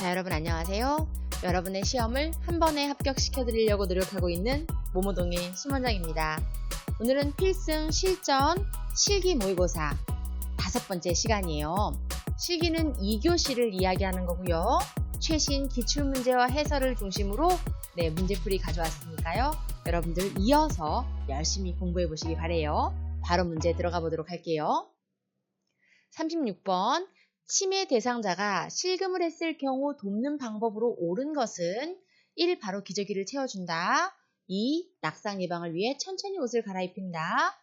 자, 여러분 안녕하세요. 여러분의 시험을 한 번에 합격시켜 드리려고 노력하고 있는 모모동의 심원장입니다. 오늘은 필승 실전 실기 모의고사 다섯 번째 시간이에요. 실기는 2교시를 이야기하는 거고요. 최신 기출 문제와 해설을 중심으로 네, 문제풀이 가져왔으니까요. 여러분들 이어서 열심히 공부해 보시기 바래요. 바로 문제 들어가 보도록 할게요. 36번 치매 대상자가 실금을 했을 경우 돕는 방법으로 옳은 것은 1. 바로 기저귀를 채워준다. 2. 낙상 예방을 위해 천천히 옷을 갈아입힌다.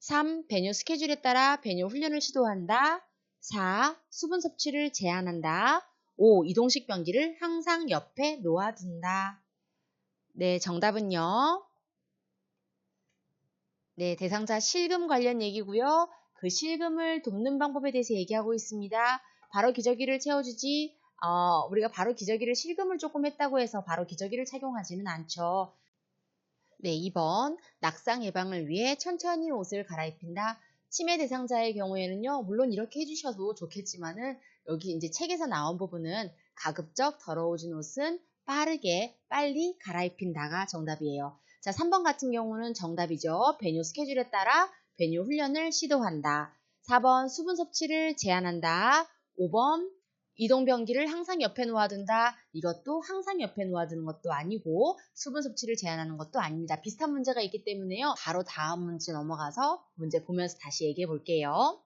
3. 배뇨 스케줄에 따라 배뇨 훈련을 시도한다. 4. 수분 섭취를 제한한다. 5. 이동식 변기를 항상 옆에 놓아둔다. 네, 정답은요. 네, 대상자 실금 관련 얘기고요. 그 실금을 돕는 방법에 대해서 얘기하고 있습니다. 바로 기저귀를 채워주지, 어, 우리가 바로 기저귀를 실금을 조금 했다고 해서 바로 기저귀를 착용하지는 않죠. 네, 2번. 낙상 예방을 위해 천천히 옷을 갈아입힌다. 치매 대상자의 경우에는요, 물론 이렇게 해주셔도 좋겠지만은, 여기 이제 책에서 나온 부분은 가급적 더러워진 옷은 빠르게, 빨리 갈아입힌다가 정답이에요. 자, 3번 같은 경우는 정답이죠. 배뇨 스케줄에 따라 배뇨 훈련을 시도한다. 4번 수분 섭취를 제한한다. 5번 이동 변기를 항상 옆에 놓아둔다. 이것도 항상 옆에 놓아두는 것도 아니고 수분 섭취를 제한하는 것도 아닙니다. 비슷한 문제가 있기 때문에요. 바로 다음 문제 넘어가서 문제 보면서 다시 얘기해 볼게요.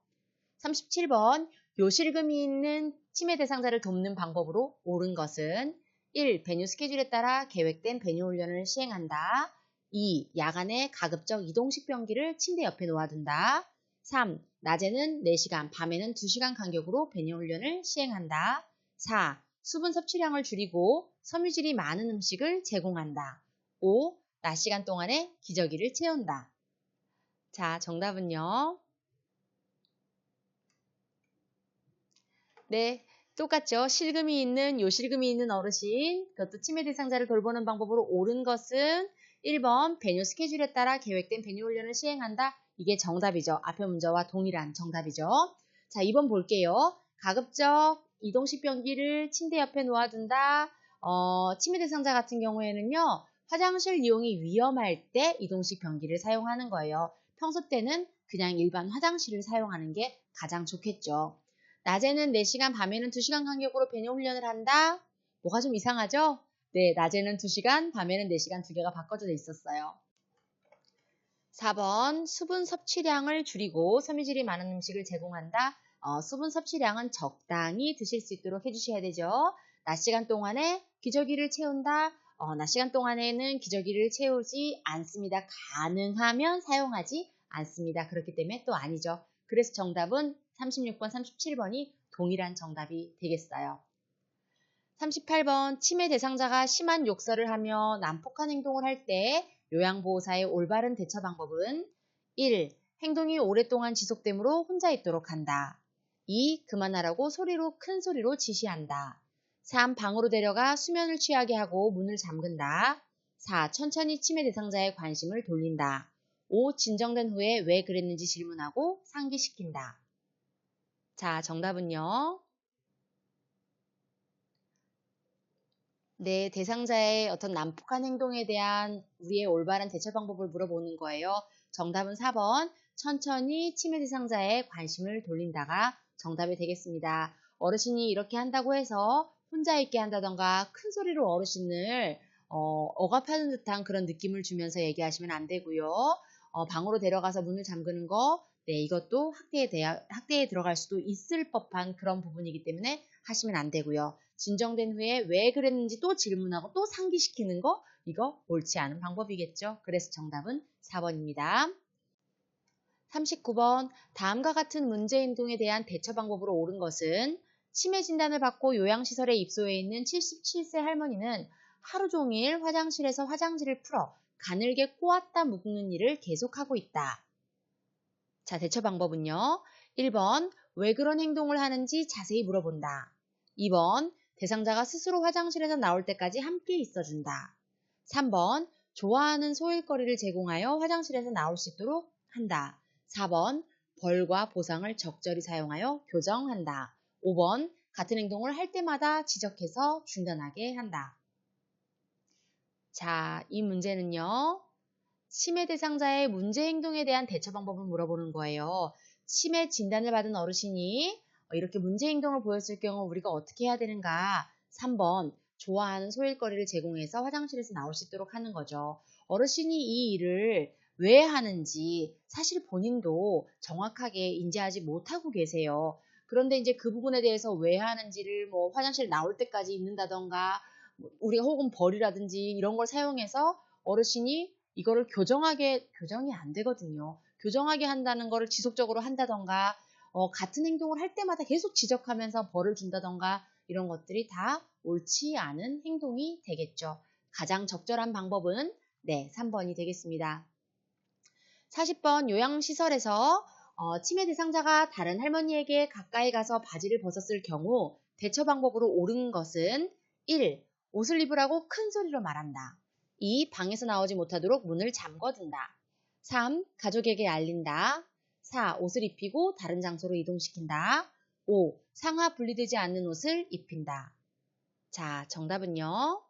37번 요실금이 있는 치매 대상자를 돕는 방법으로 옳은 것은 1. 배뇨 스케줄에 따라 계획된 배뇨 훈련을 시행한다. 2. 야간에 가급적 이동식 변기를 침대 옆에 놓아둔다. 3. 낮에는 4시간, 밤에는 2시간 간격으로 배뇨 훈련을 시행한다. 4. 수분 섭취량을 줄이고 섬유질이 많은 음식을 제공한다. 5. 낮 시간 동안에 기저귀를 채운다. 자, 정답은요. 네, 똑같죠. 실금이 있는, 요실금이 있는 어르신, 그것도 치매 대상자를 돌보는 방법으로 옳은 것은 1번 배뇨 스케줄에 따라 계획된 배뇨 훈련을 시행한다. 이게 정답이죠. 앞에 문제와 동일한 정답이죠. 자, 2번 볼게요. 가급적 이동식 변기를 침대 옆에 놓아둔다. 어, 치매 대상자 같은 경우에는요. 화장실 이용이 위험할 때 이동식 변기를 사용하는 거예요. 평소 때는 그냥 일반 화장실을 사용하는 게 가장 좋겠죠. 낮에는 4시간, 밤에는 2시간 간격으로 배뇨 훈련을 한다. 뭐가 좀 이상하죠? 네, 낮에는 2시간, 밤에는 4시간 두 개가 바꿔져 있었어요. 4번 수분 섭취량을 줄이고 섬유질이 많은 음식을 제공한다. 어, 수분 섭취량은 적당히 드실 수 있도록 해주셔야 되죠. 낮 시간 동안에 기저귀를 채운다. 어, 낮 시간 동안에는 기저귀를 채우지 않습니다. 가능하면 사용하지 않습니다. 그렇기 때문에 또 아니죠. 그래서 정답은 36번, 37번이 동일한 정답이 되겠어요. 38번 치매 대상자가 심한 욕설을 하며 난폭한 행동을 할 때 요양보호사의 올바른 대처 방법은 1. 행동이 오랫동안 지속되므로 혼자 있도록 한다. 2. 그만하라고 소리로 큰 소리로 지시한다. 3. 방으로 데려가 수면을 취하게 하고 문을 잠근다. 4. 천천히 치매 대상자의 관심을 돌린다. 5. 진정된 후에 왜 그랬는지 질문하고 상기시킨다. 자, 정답은요. 네, 대상자의 어떤 난폭한 행동에 대한 우리의 올바른 대처 방법을 물어보는 거예요. 정답은 4번. 천천히 치매 대상자의 관심을 돌린다가 정답이 되겠습니다. 어르신이 이렇게 한다고 해서 혼자 있게 한다던가 큰 소리로 어르신을 어, 억압하는 듯한 그런 느낌을 주면서 얘기하시면 안 되고요. 어, 방으로 데려가서 문을 잠그는 거, 네, 이것도 학대에, 대하, 학대에 들어갈 수도 있을 법한 그런 부분이기 때문에 하시면 안 되고요. 진정된 후에 왜 그랬는지 또 질문하고 또 상기시키는 거, 이거 옳지 않은 방법이겠죠. 그래서 정답은 4번입니다. 39번, 다음과 같은 문제 행동에 대한 대처 방법으로 옳은 것은 치매 진단을 받고 요양시설에 입소해 있는 77세 할머니는 하루 종일 화장실에서 화장지를 풀어 가늘게 꼬았다 묶는 일을 계속하고 있다. 자, 대처 방법은요. 1번, 왜 그런 행동을 하는지 자세히 물어본다. 2번, 대상자가 스스로 화장실에서 나올 때까지 함께 있어준다. 3번, 좋아하는 소일거리를 제공하여 화장실에서 나올 수 있도록 한다. 4번, 벌과 보상을 적절히 사용하여 교정한다. 5번, 같은 행동을 할 때마다 지적해서 중단하게 한다. 자, 이 문제는요. 치매 대상자의 문제 행동에 대한 대처 방법을 물어보는 거예요. 치매 진단을 받은 어르신이 이렇게 문제 행동을 보였을 경우 우리가 어떻게 해야 되는가? 3번 좋아하는 소일거리를 제공해서 화장실에서 나올 수 있도록 하는 거죠. 어르신이 이 일을 왜 하는지 사실 본인도 정확하게 인지하지 못하고 계세요. 그런데 이제 그 부분에 대해서 왜 하는지를 뭐 화장실 나올 때까지 있는다던가 뭐 우리가 혹은 벌이라든지 이런 걸 사용해서 어르신이 이거를 교정하게 교정이 안 되거든요. 교정하게 한다는 거를 지속적으로 한다던가 어, 같은 행동을 할 때마다 계속 지적하면서 벌을 준다던가 이런 것들이 다 옳지 않은 행동이 되겠죠. 가장 적절한 방법은 네, 3번이 되겠습니다. 40번 요양시설에서 어, 치매 대상자가 다른 할머니에게 가까이 가서 바지를 벗었을 경우 대처 방법으로 옳은 것은 1. 옷을 입으라고 큰 소리로 말한다. 2. 방에서 나오지 못하도록 문을 잠궈둔다. 3. 가족에게 알린다. 4. 옷을 입히고 다른 장소로 이동시킨다. 5. 상하 분리되지 않는 옷을 입힌다. 자, 정답은요.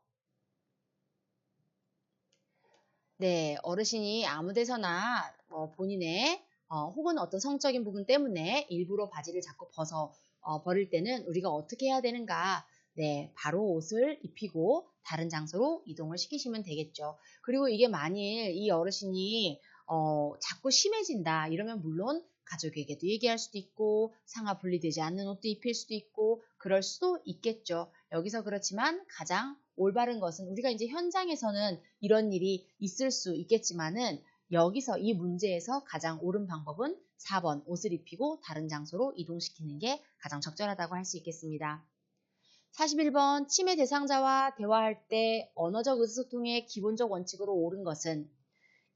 네, 어르신이 아무 데서나 어, 본인의 어, 혹은 어떤 성적인 부분 때문에 일부러 바지를 자꾸 벗어 어, 버릴 때는 우리가 어떻게 해야 되는가? 네, 바로 옷을 입히고 다른 장소로 이동을 시키시면 되겠죠. 그리고 이게 만일 이 어르신이 어, 자꾸 심해진다 이러면 물론 가족에게도 얘기할 수도 있고 상하 분리되지 않는 옷도 입힐 수도 있고 그럴 수도 있겠죠. 여기서 그렇지만 가장 올바른 것은 우리가 이제 현장에서는 이런 일이 있을 수 있겠지만은 여기서 이 문제에서 가장 옳은 방법은 4번 옷을 입히고 다른 장소로 이동시키는 게 가장 적절하다고 할 수 있겠습니다. 41번 치매 대상자와 대화할 때 언어적 의사소통의 기본적 원칙으로 옳은 것은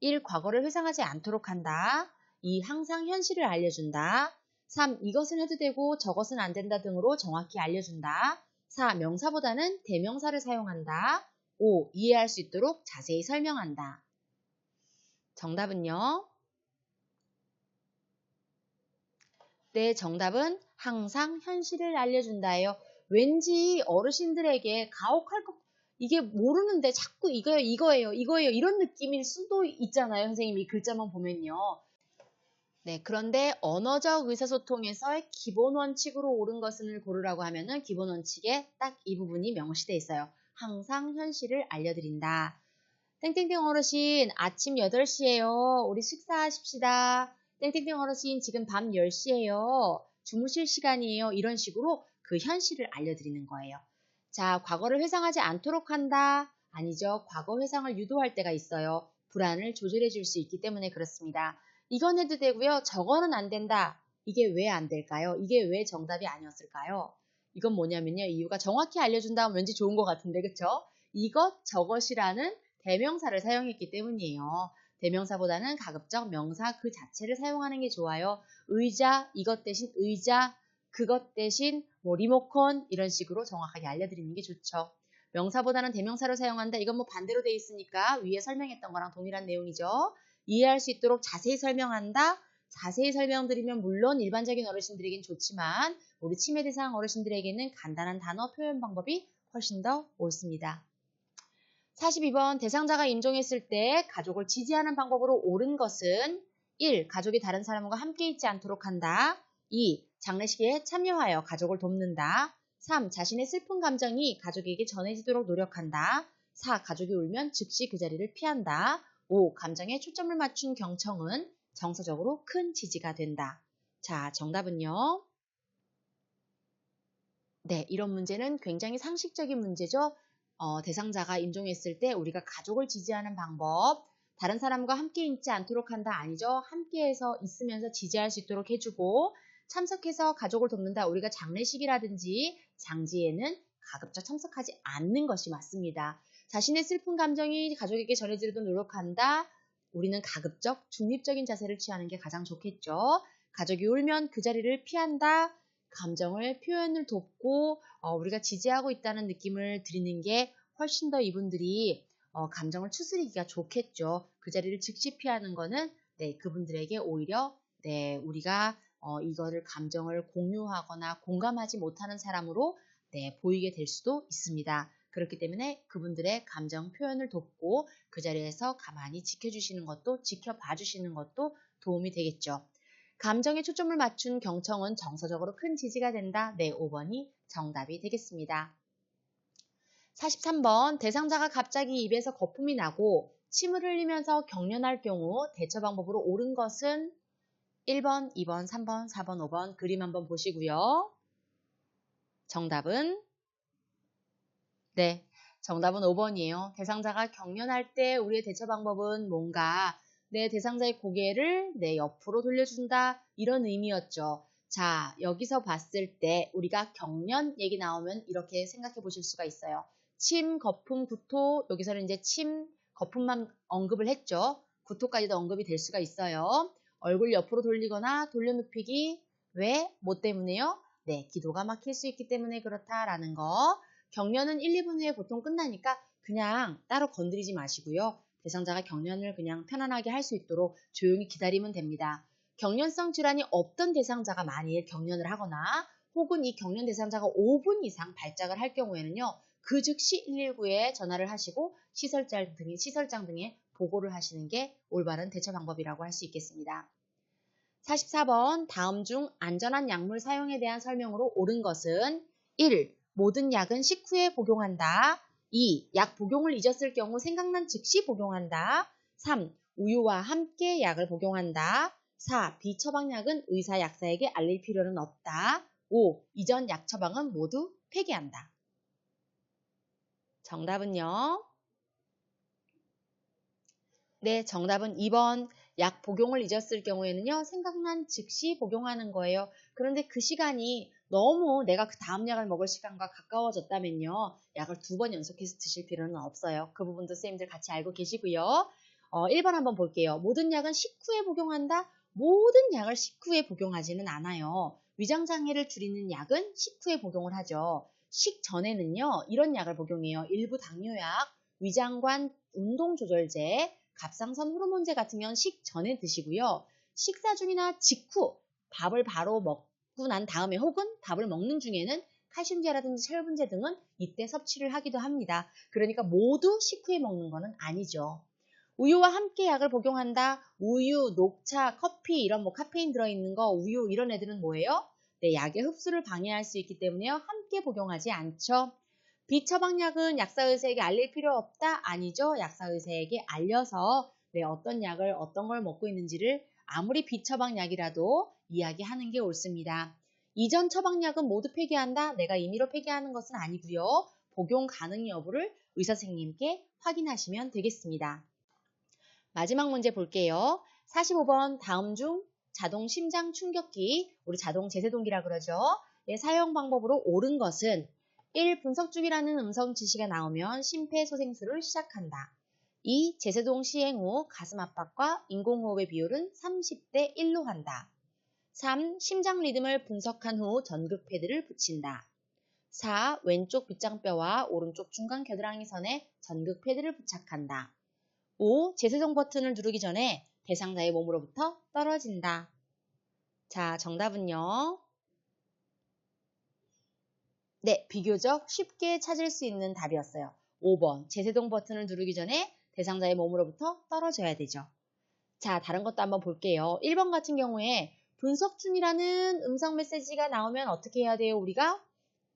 1. 과거를 회상하지 않도록 한다. 2. 항상 현실을 알려준다. 3. 이것은 해도 되고 저것은 안 된다 등으로 정확히 알려준다. 4. 명사보다는 대명사를 사용한다. 5. 이해할 수 있도록 자세히 설명한다. 정답은요? 네, 정답은 항상 현실을 알려준다예요. 왠지 어르신들에게 가혹할 것, 이게 모르는데 자꾸 이거예요, 이거예요, 이거예요, 이런 느낌일 수도 있잖아요. 선생님 이 글자만 보면요. 네, 그런데 언어적 의사소통에서의 기본 원칙으로 옳은 것을 고르라고 하면은 기본 원칙에 딱 이 부분이 명시되어 있어요. 항상 현실을 알려드린다. 땡땡땡 어르신 아침 8시에요. 우리 식사하십시다. 땡땡땡 어르신 지금 밤 10시에요. 주무실 시간이에요. 이런 식으로 그 현실을 알려드리는 거예요. 자, 과거를 회상하지 않도록 한다. 아니죠. 과거 회상을 유도할 때가 있어요. 불안을 조절해 줄 수 있기 때문에 그렇습니다. 이건 해도 되고요. 저거는 안 된다. 이게 왜 안 될까요? 이게 왜 정답이 아니었을까요? 이건 뭐냐면요. 이유가 정확히 알려준다면 왠지 좋은 것 같은데, 그쵸? 이것, 저것이라는 대명사를 사용했기 때문이에요. 대명사보다는 가급적 명사 그 자체를 사용하는 게 좋아요. 의자, 이것 대신 의자, 그것 대신 뭐 리모컨 이런 식으로 정확하게 알려드리는 게 좋죠. 명사보다는 대명사를 사용한다. 이건 뭐 반대로 돼 있으니까 위에 설명했던 거랑 동일한 내용이죠. 이해할 수 있도록 자세히 설명한다. 자세히 설명드리면 물론 일반적인 어르신들에겐 좋지만 우리 치매 대상 어르신들에게는 간단한 단어 표현 방법이 훨씬 더 옳습니다. 42번 대상자가 임종했을 때 가족을 지지하는 방법으로 옳은 것은 1. 가족이 다른 사람과 함께 있지 않도록 한다. 2. 장례식에 참여하여 가족을 돕는다. 3. 자신의 슬픈 감정이 가족에게 전해지도록 노력한다. 4. 가족이 울면 즉시 그 자리를 피한다. 5. 감정에 초점을 맞춘 경청은 정서적으로 큰 지지가 된다. 자, 정답은요. 네, 이런 문제는 굉장히 상식적인 문제죠. 어, 대상자가 임종했을 때 우리가 가족을 지지하는 방법, 다른 사람과 함께 있지 않도록 한다 아니죠. 함께해서 있으면서 지지할 수 있도록 해주고 참석해서 가족을 돕는다. 우리가 장례식이라든지 장지에는 가급적 참석하지 않는 것이 맞습니다. 자신의 슬픈 감정이 가족에게 전해지도록 노력한다. 우리는 가급적 중립적인 자세를 취하는 게 가장 좋겠죠. 가족이 울면 그 자리를 피한다. 감정을 표현을 돕고 어, 우리가 지지하고 있다는 느낌을 드리는 게 훨씬 더 이분들이 어, 감정을 추스리기가 좋겠죠. 그 자리를 즉시 피하는 거는 네, 그분들에게 오히려 네, 우리가 어, 이거를 감정을 공유하거나 공감하지 못하는 사람으로 네, 보이게 될 수도 있습니다. 그렇기 때문에 그분들의 감정 표현을 돕고 그 자리에서 가만히 지켜주시는 것도 지켜봐 주시는 것도 도움이 되겠죠. 감정에 초점을 맞춘 경청은 정서적으로 큰 지지가 된다. 네, 5번이 정답이 되겠습니다. 43번 대상자가 갑자기 입에서 거품이 나고 침을 흘리면서 경련할 경우 대처 방법으로 옳은 것은 1번, 2번, 3번, 4번, 5번 그림 한번 보시고요. 정답은 네, 정답은 5번이에요. 대상자가 경련할 때 우리의 대처 방법은 뭔가 내 대상자의 고개를 내 옆으로 돌려준다 이런 의미였죠. 자, 여기서 봤을 때 우리가 경련 얘기 나오면 이렇게 생각해 보실 수가 있어요. 침, 거품, 구토 여기서는 이제 침, 거품만 언급을 했죠. 구토까지도 언급이 될 수가 있어요. 얼굴 옆으로 돌리거나 돌려눕히기 왜? 뭐 때문에요? 네, 기도가 막힐 수 있기 때문에 그렇다라는 거. 경련은 1, 2분 후에 보통 끝나니까 그냥 따로 건드리지 마시고요. 대상자가 경련을 그냥 편안하게 할 수 있도록 조용히 기다리면 됩니다. 경련성 질환이 없던 대상자가 만일 경련을 하거나 혹은 이 경련 대상자가 5분 이상 발작을 할 경우에는요. 그 즉시 119에 전화를 하시고 시설장 등 시설장 등에 보고를 하시는 게 올바른 대처 방법이라고 할 수 있겠습니다. 44번 다음 중 안전한 약물 사용에 대한 설명으로 옳은 것은 1. 모든 약은 식후에 복용한다. 2. 약 복용을 잊었을 경우 생각난 즉시 복용한다. 3. 우유와 함께 약을 복용한다. 4. 비처방약은 의사 약사에게 알릴 필요는 없다. 5. 이전 약 처방은 모두 폐기한다. 정답은요? 네, 정답은 2번. 약 복용을 잊었을 경우에는요, 생각난 즉시 복용하는 거예요. 그런데 그 시간이 너무 내가 그 다음 약을 먹을 시간과 가까워졌다면요, 약을 두 번 연속해서 드실 필요는 없어요. 그 부분도 선생님들 같이 알고 계시고요. 어, 1번 한번 볼게요. 모든 약은 식후에 복용한다? 모든 약을 식후에 복용하지는 않아요. 위장장애를 줄이는 약은 식후에 복용을 하죠. 식전에는요, 이런 약을 복용해요. 일부 당뇨약, 위장관 운동조절제, 갑상선 호르몬제 같으면 식전에 드시고요. 식사 중이나 직후 밥을 바로 먹고 난 다음에 혹은 밥을 먹는 중에는 칼슘제라든지 철분제 등은 이때 섭취를 하기도 합니다. 그러니까 모두 식후에 먹는 것은 아니죠. 우유와 함께 약을 복용한다. 우유, 녹차, 커피 이런 뭐 카페인 들어있는 거 우유 이런 애들은 뭐예요? 네, 약의 흡수를 방해할 수 있기 때문에요. 함께 복용하지 않죠. 비처방약은 약사의사에게 알릴 필요 없다? 아니죠. 약사의사에게 알려서 네, 어떤 약을 어떤 걸 먹고 있는지를 아무리 비처방약이라도 이야기하는 게 옳습니다. 이전 처방약은 모두 폐기한다? 내가 임의로 폐기하는 것은 아니고요. 복용 가능 여부를 의사 선생님께 확인하시면 되겠습니다. 마지막 문제 볼게요. 45번 다음 중 자동 심장 충격기, 우리 자동 제세동기라 그러죠. 네, 사용 방법으로 옳은 것은 1. 분석 중이라는 음성 지시가 나오면 심폐소생술을 시작한다. 2. 제세동 시행 후 가슴 압박과 인공호흡의 비율은 30대 1로 한다. 3. 심장 리듬을 분석한 후 전극 패드를 붙인다. 4. 왼쪽 빗장뼈와 오른쪽 중간 겨드랑이 선에 전극 패드를 부착한다. 5. 제세동 버튼을 누르기 전에 대상자의 몸으로부터 떨어진다. 자, 정답은요. 네, 비교적 쉽게 찾을 수 있는 답이었어요. 5번, 제세동 버튼을 누르기 전에 대상자의 몸으로부터 떨어져야 되죠. 자, 다른 것도 한번 볼게요. 1번 같은 경우에 분석 중이라는 음성 메시지가 나오면 어떻게 해야 돼요, 우리가?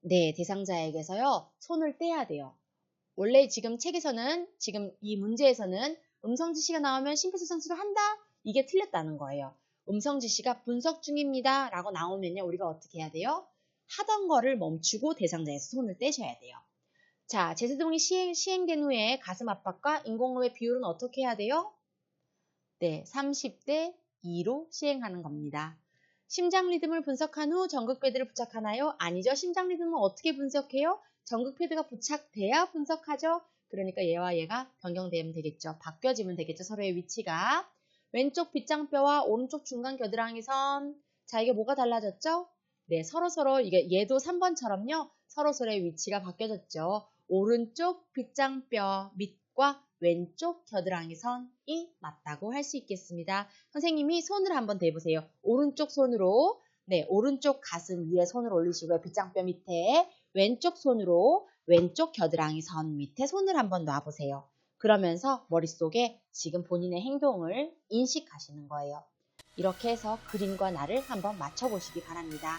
네, 대상자에게서요, 손을 떼야 돼요. 원래 지금 책에서는, 지금 이 문제에서는 음성 지시가 나오면 심폐소생술을 한다? 이게 틀렸다는 거예요. 음성 지시가 분석 중입니다. 라고 나오면요, 우리가 어떻게 해야 돼요? 하던 거를 멈추고 대상자에서 손을 떼셔야 돼요. 자, 제세동이 시행, 시행된 후에 가슴 압박과 인공호흡의 비율은 어떻게 해야 돼요? 네, 30대 2로 시행하는 겁니다. 심장 리듬을 분석한 후 전극 패드를 부착하나요? 아니죠. 심장 리듬은 어떻게 분석해요? 전극 패드가 부착돼야 분석하죠. 그러니까 얘와 얘가 변경되면 되겠죠. 바뀌어지면 되겠죠. 서로의 위치가. 왼쪽 빗장뼈와 오른쪽 중간 겨드랑이 선. 자, 이게 뭐가 달라졌죠? 네, 서로서로 이게 얘도 3번처럼요. 서로서로의 위치가 바뀌어졌죠. 오른쪽 빗장뼈 밑과 왼쪽 겨드랑이 선이 맞다고 할 수 있겠습니다. 선생님이 손을 한번 대보세요. 오른쪽 손으로 네, 오른쪽 가슴 위에 손을 올리시고요. 빗장뼈 밑에 왼쪽 손으로 왼쪽 겨드랑이 선 밑에 손을 한번 놔보세요. 그러면서 머릿속에 지금 본인의 행동을 인식하시는 거예요. 이렇게 해서 그림과 나를 한번 맞춰보시기 바랍니다.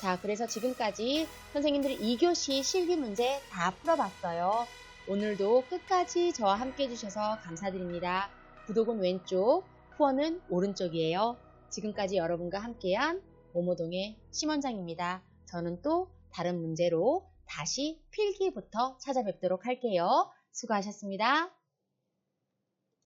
자, 그래서 지금까지 선생님들이 2교시 실기 문제 다 풀어봤어요. 오늘도 끝까지 저와 함께 해주셔서 감사드립니다. 구독은 왼쪽, 후원은 오른쪽이에요. 지금까지 여러분과 함께한 모모동의 심원장입니다. 저는 또 다른 문제로 다시 필기부터 찾아뵙도록 할게요. 수고하셨습니다.